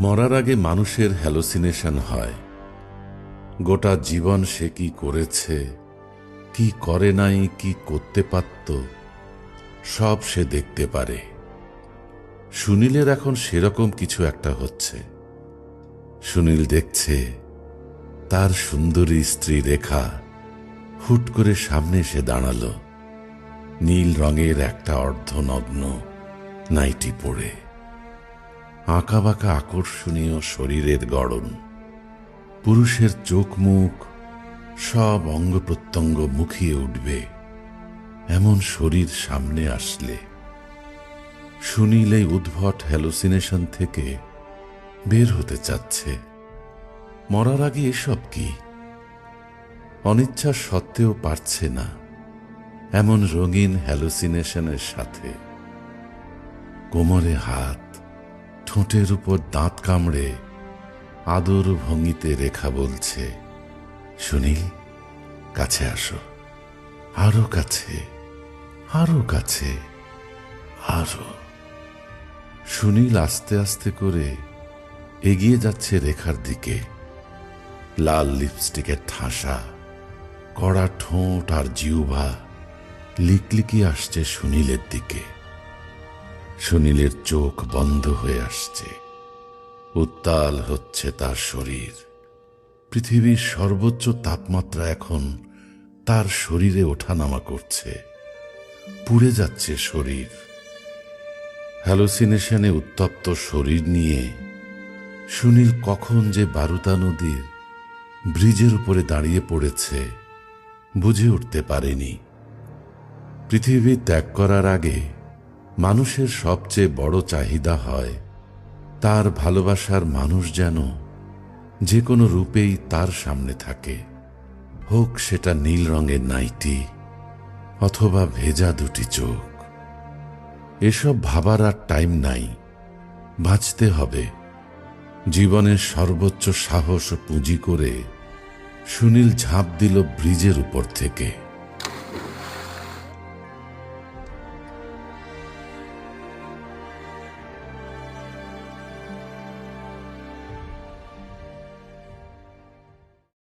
মরার আগে মানুষের হ্যালোসিনেশন হয়। গোটা জীবন সে কি করেছে, কি করে নাই, কি করতে পারত, সব সে দেখতে পারে। সুনীলের এখন সেরকম কিছু একটা হচ্ছে। সুনীল দেখছে, তার সুন্দরী স্ত্রী রেখা হুট করে সামনে এসে দাঁড়াল। নীল রঙের একটা অর্ধনগ্ন নাইটি পরে। আঁকাবাঁকা আকর্ষণীয় শরীরের গড়ন। পুরুষের চোখ মুখ সব অঙ্গ প্রত্যঙ্গ মুখিয়ে উঠবে। এমন শরীর সামনে আসলে। সুনীল এই উদ্ভট হ্যালোসিনেশন থেকে বের হতে চাচ্ছে। মরার আগে এসব কি? অনিচ্ছা সত্ত্বেও পারছে না এমন রঙিন হ্যালোসিনেশনের সাথে। কোমরে হাত ঠোঁটের উপর দাঁত কামড়ে আদর ভঙ্গিতে রেখা বলছে, সুনীল, কাছে আসো। আরও কাছে আরও কাছে, আরও। সুনীল আস্তে আস্তে করে এগিয়ে যাচ্ছে রেখার দিকে। লাল লিপস্টিকের ঠাসা, কড়া ঠোঁট আর জিউভা লিকলিকি আসছে সুনীলের দিকে। সুনীলের চোখ বন্ধ হয়ে আসছে। উত্তাল হচ্ছে তার শরীর। পৃথিবীর সর্বোচ্চ তাপমাত্রা এখন তার শরীরে ওঠানামা করছে। পুড়ে যাচ্ছে শরীর। হ্যালোসিনেশনে উত্তপ্ত শরীর নিয়ে সুনীল কখন যে বারুতা নদীর ব্রিজের উপরে দাঁড়িয়ে পড়েছে বুঝে উঠতে পারেনি। পৃথিবী ত্যাগ করার আগে মানুষের সবচেয়ে বড় চাহিদা হয় তার ভালোবাসার মানুষ যেন যে কোনো রূপেই তার সামনে থাকে। হোক সেটা নীল রঙের নাইটি অথবা ভেজা দুটি চোখ। এসব ভাবার আর টাইম নাই। বাঁচতে হবে। জীবনের সর্বোচ্চ সাহস পুঁজি করে সুনীল ঝাঁপ দিল ব্রিজের উপর থেকে।